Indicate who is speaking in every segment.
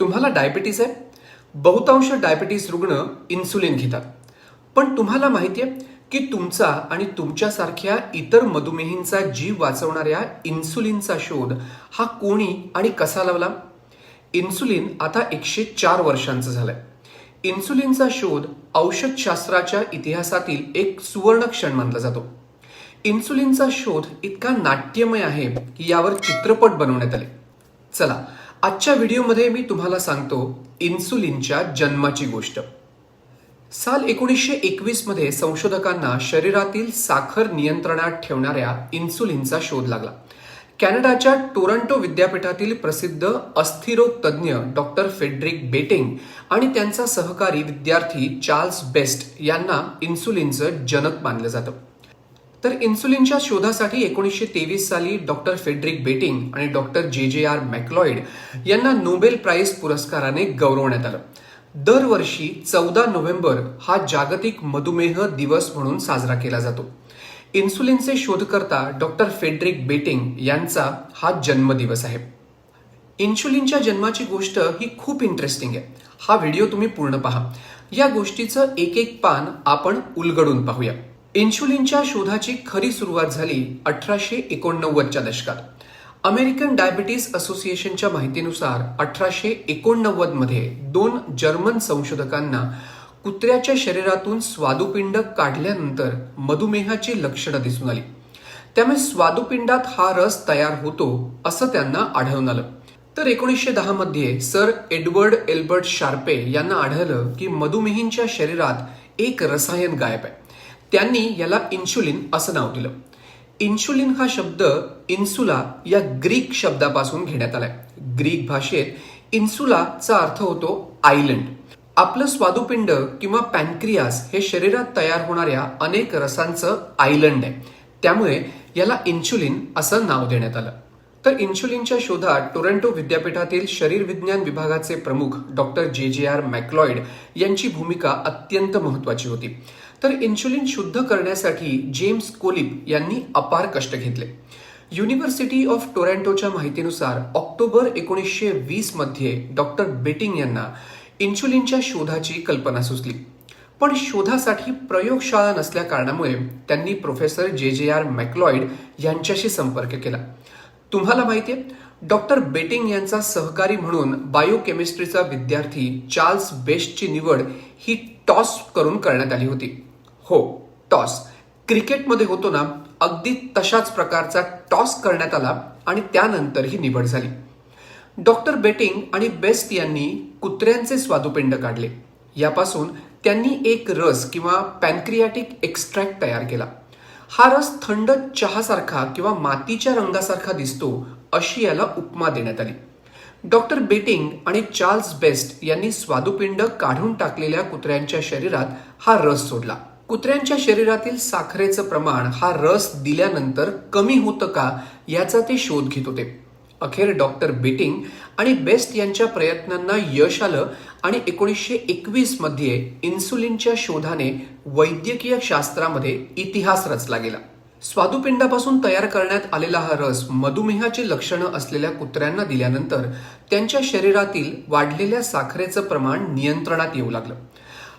Speaker 1: तुम्हाला डायबिटीस आहे बहुतांश डायबिटीस रुग्ण इन्सुलिन घेतात. पण तुम्हाला माहिती आहे की तुमचा आणि तुमच्यासारख्या इतर मधुमेहींचा जीव वाचवणाऱ्या इन्सुलिनचा शोध हा कोणी आणि कसा लावला? इन्सुलिन आता एकशे चार वर्षांचं झालंय. इन्सुलिनचा शोध औषधशास्त्राच्या इतिहासातील एक सुवर्ण क्षण मानला जातो. इन्सुलिनचा शोध इतका नाट्यमय आहे की यावर चित्रपट बनवण्यात आले. चला आजच्या व्हिडिओमध्ये मी तुम्हाला सांगतो इन्सुलिनच्या जन्माची गोष्ट. साल एकोणीसशे एकवीसमध्ये संशोधकांना शरीरातील साखर नियंत्रणात ठेवणाऱ्या इन्सुलिनचा शोध लागला. कॅनडाच्या टोरंटो विद्यापीठातील प्रसिद्ध अस्थिरोग तज्ज्ञ डॉक्टर फेडरिक बेटिंग आणि त्यांचा सहकारी विद्यार्थी चार्ल्स बेस्ट यांना इन्सुलिनचं जनक मानलं जातं. तर इन्सुलिनच्या शोधासाठी एकोणीसशे तेवीस साली डॉक्टर फेडरिक बेटिंग आणि डॉक्टर जे जे आर मॅक्लॉइड यांना नोबेल प्राईज पुरस्काराने गौरवण्यात आलं. दरवर्षी चौदा नोव्हेंबर हा जागतिक मधुमेह दिवस म्हणून साजरा केला जातो. इन्सुलिनचे शोधकर्ता डॉक्टर फेडरिक बेटिंग यांचा हा जन्मदिवस आहे. इन्सुलिनच्या जन्माची गोष्ट ही खूप इंटरेस्टिंग आहे. हा व्हिडिओ तुम्ही पूर्ण पहा. या गोष्टीचं एक एक पान आपण उलगडून पाहूया. इन्शुलिनच्या शोधाची खरी सुरुवात झाली अठराशे एकोणनव्वदच्या दशकात. अमेरिकन डायबिटीस असोसिएशनच्या माहितीनुसार अठराशे एकोणनव्वदमध्ये दोन जर्मन संशोधकांना कुत्र्याच्या शरीरातून स्वादुपिंड काढल्यानंतर मधुमेहाची लक्षणं दिसून आली. त्यामुळे स्वादुपिंडात हा रस तयार होतो असं त्यांना आढळून आलं. तर एकोणीसशे दहा मध्ये सर एडवर्ड एल्बर्ट शार्पे यांना आढळलं की मधुमेहींच्या शरीरात एक रसायन गायब आहे. त्यांनी याला इन्शुलिन असं नाव दिलं. इन्शुलिन हा शब्द इन्सुला या ग्रीक शब्दापासून घेण्यात आलाय. ग्रीक भाषेत इन्सुलाचा अर्थ होतो आयलंड आपलं स्वादुपिंड किंवा पॅनक्रियास हे शरीरात तयार होणाऱ्या अनेक रसांचं आयलंड आहे. त्यामुळे याला इन्शुलिन असं नाव देण्यात आलं. तर इन्शुलिनच्या शोधात टोरंटो विद्यापीठातील शरीर विज्ञान विभागाचे प्रमुख डॉक्टर जे जे आर मॅक्लॉइड यांची भूमिका अत्यंत महत्वाची होती. तर इन्शुलिन शुद्ध करण्यासाठी जेम्स कोलिप यांनी अपार कष्ट घेतले. युनिव्हर्सिटी ऑफ टोरॅन्टोच्या माहितीनुसार ऑक्टोबर एकोणीसशे वीसमध्ये डॉक्टर बेटिंग यांना इन्शुलिनच्या शोधाची कल्पना सुचली. पण शोधासाठी प्रयोगशाळा नसल्या कारणामुळे त्यांनी प्रोफेसर जे जे आर मॅक्लॉइड यांच्याशी संपर्क केला. तुम्हाला माहिती आहे डॉक्टर बेटिंग यांचा सहकारी म्हणून बायोकेमिस्ट्रीचा विद्यार्थी चार्ल्स बेस्टची निवड ही टॉस करून करण्यात आली होती. हो टॉस. क्रिकेटमध्ये होतो ना अगदी तशाच प्रकारचा टॉस करण्यात आला आणि त्यानंतर ही निवड झाली. डॉक्टर बेटिंग आणि बेस्ट यांनी कुत्र्यांचे स्वादुपिंड काढले. यापासून त्यांनी एक रस किंवा पॅनक्रियाटिक एक्स्ट्रॅक्ट तयार केला. हा रस थंड चहासारखा किंवा मातीच्या रंगासारखा दिसतो अशी याला उपमा देण्यात आली. डॉक्टर बेटिंग आणि चार्ल्स बेस्ट यांनी स्वादुपिंड काढून टाकलेल्या कुत्र्यांच्या शरीरात हा रस सोडला. कुत्र्यांच्या शरीरातील साखरेचं प्रमाण हा रस दिल्यानंतर कमी होतं का याचा ते शोध घेत होते. अखेर डॉक्टर बिटिंग आणि बेस्ट यांच्या प्रयत्नांना यश आलं आणि एकोणीसशे एकवीसमध्ये इन्सुलिनच्या शोधाने वैद्यकीय शास्त्रामध्ये इतिहास रचला गेला. स्वादुपिंडापासून तयार करण्यात आलेला हा रस मधुमेहाची लक्षणं असलेल्या कुत्र्यांना दिल्यानंतर त्यांच्या शरीरातील वाढलेल्या साखरेचं प्रमाण नियंत्रणात येऊ लागलं.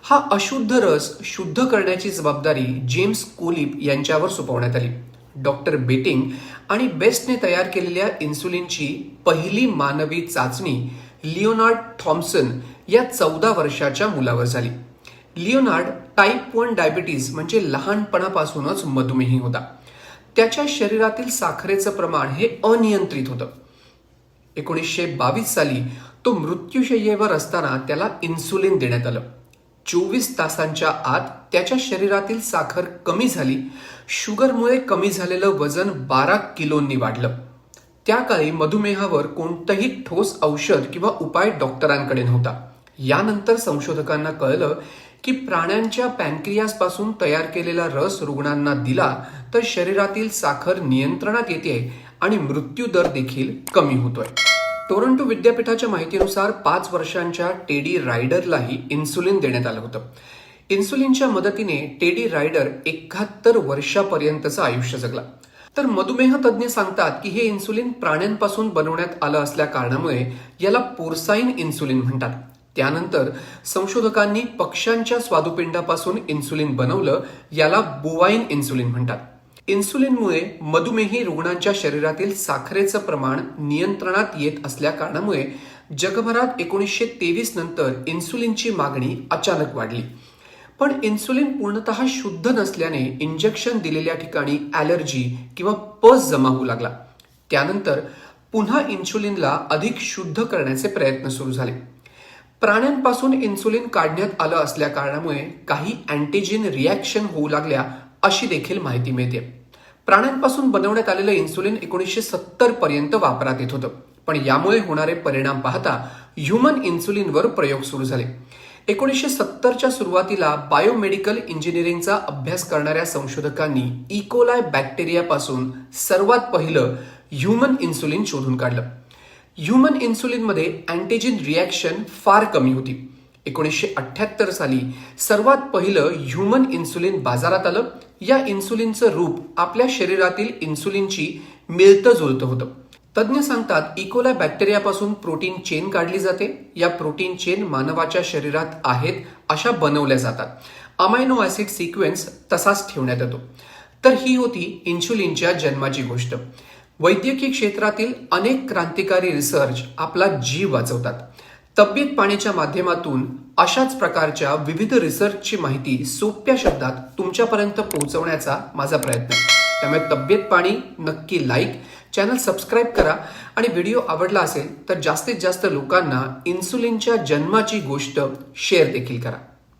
Speaker 1: हा अशुद्ध रस शुद्ध करण्याची जबाबदारी जेम्स कोलिप यांच्यावर सोपवण्यात आली. डॉक्टर बेटिंग आणि बेस्टने तयार केलेल्या इन्सुलिनची पहिली मानवी चाचणी लिओनार्ड थॉम्सन या चौदा वर्षाच्या मुलावर झाली. लिओनार्ड टाईप वन डायबिटीज म्हणजे लहानपणापासूनच मधुमेही होता. त्याच्या शरीरातील साखरेचं प्रमाण हे अनियंत्रित होतं. एकोणीसशे बावीस साली तो मृत्यूशय्येवर असताना त्याला इन्सुलिन देण्यात आलं. चोवीस तासांच्या आत त्याच्या शरीरातील साखर कमी झाली शुगरमुळे कमी झालेलं वजन बारा किलोंनी वाढलं. त्या काळी मधुमेहावर कोणतंही ठोस औषध किंवा उपाय डॉक्टरांकडे नव्हता. यानंतर संशोधकांना कळलं की प्राण्यांच्या पॅनक्रियासपासून तयार केलेला रस रुग्णांना दिला तर शरीरातील साखर नियंत्रणात येते आणि मृत्यू दर देखील कमी होतोय. टोरंटो विद्यापीठाच्या माहितीनुसार पाच वर्षांच्या टेडी रायडरलाही इन्सुलिन देण्यात आलं होतं. इन्सुलिनच्या मदतीने टेडी रायडर एकाहत्तर वर्षापर्यंतचं आयुष्य जगला. तर मधुमेह तज्ज्ञ सांगतात की हे इन्सुलिन प्राण्यांपासून बनवण्यात आलं असल्या कारणामुळे याला पोरसाईन इन्सुलिन म्हणतात. त्यानंतर संशोधकांनी पक्ष्यांच्या स्वादुपिंडापासून इन्सुलिन बनवलं याला बोवाईन इन्सुलिन म्हणतात. इन्सुलिनमुळे मधुमेही रुग्णांच्या शरीरातील साखरेचं प्रमाण नियंत्रणात येत असल्या कारणामुळे जगभरात एकोणीसशे तेवीस नंतर इन्सुलिनची मागणी अचानक वाढली. पण इन्सुलिन पूर्णतः शुद्ध नसल्याने इंजेक्शन दिलेल्या ठिकाणी ॲलर्जी किंवा पस जमा होऊ लागला. त्यानंतर पुन्हा इन्सुलिनला अधिक शुद्ध करण्याचे प्रयत्न सुरू झाले. प्राण्यांपासून इन्सुलिन काढण्यात आलं असल्या कारणामुळे काही अँटीजिन रिॲक्शन होऊ लागल्या अशी देखील माहिती मिळते. प्राण्यांपासून बनवण्यात आलेलं इन्सुलिन एकोणीसशे सत्तर पर्यंत वापरात येत होतं. पण यामुळे होणारे परिणाम पाहता ह्युमन इन्सुलिनवर प्रयोग सुरू झाले. एकोणीसशे सत्तरच्या सुरुवातीला बायोमेडिकल इंजिनिअरिंगचा अभ्यास करणाऱ्या संशोधकांनी e. इकोलाय बॅक्टेरियापासून सर्वात पहिलं ह्युमन इन्सुलिन शोधून काढलं. ह्युमन इन्सुलिनमध्ये अँटीजिन रिॲक्शन फार कमी होती. एकोणीसशे अठ्ठ्याहत्तर साली सर्वात पहिलं ह्युमन इन्सुलिन बाजारात आलं. या इन्सुलिनचं रूप आपल्या शरीरातील इन्सुलिनची मिळतं जुळतं होतं. तज्ज्ञ सांगतात इकोला बॅक्टेरियापासून प्रोटीन चेन काढली जाते. या प्रोटीन चेन मानवाच्या शरीरात आहेत अशा बनवल्या जातात. अमायनो ऍसिड सिक्वेन्स तसाच ठेवण्यात येतो. तर ही होती इन्शुलिनच्या जन्माची गोष्ट. वैद्यकीय क्षेत्रातील अनेक क्रांतिकारी रिसर्च आपला जीव वाचवतात. तब्येत पाणीच्या माध्यमातून अशाच प्रकारच्या विविध रिसर्चची माहिती सोप्या शब्दात तुमच्यापर्यंत पोहोचवण्याचा माझा प्रयत्न. त्यामुळे तब्येत पाणी नक्की लाईक चॅनल सबस्क्राईब करा आणि व्हिडिओ आवडला असेल तर जास्तीत जास्त लोकांना इन्सुलिनच्या जन्माची गोष्ट शेअर देखील करा.